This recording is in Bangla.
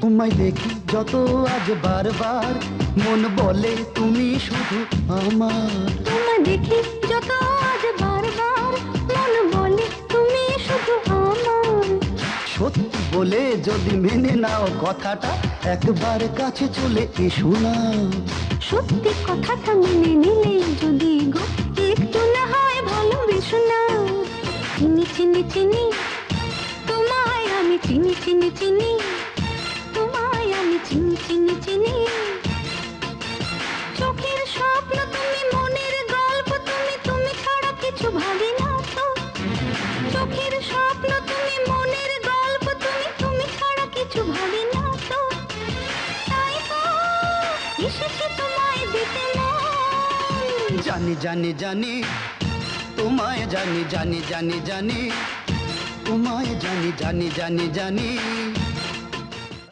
তোমায় দেখি যত আজ বারবার। মন বলে তুমি শুধু আমার। তোমায় দেখি যত আজ বারবার। মন বলে তুমি শুধু আমার। সত্যি বলে যদি মেনে নাও কথাটা একবার কাছে চলে এসো না। সত্যি কথাটা মেনে নিলে যদি গো একটু না হয় ভালোবেসো না। চিনি চিনি চিনি তোমায় আমি চিনি চিনি চিনি। জানি জানি জানি তোমায় জানি জানি জানি জানি তোমায় জানি জানি জানি জানি।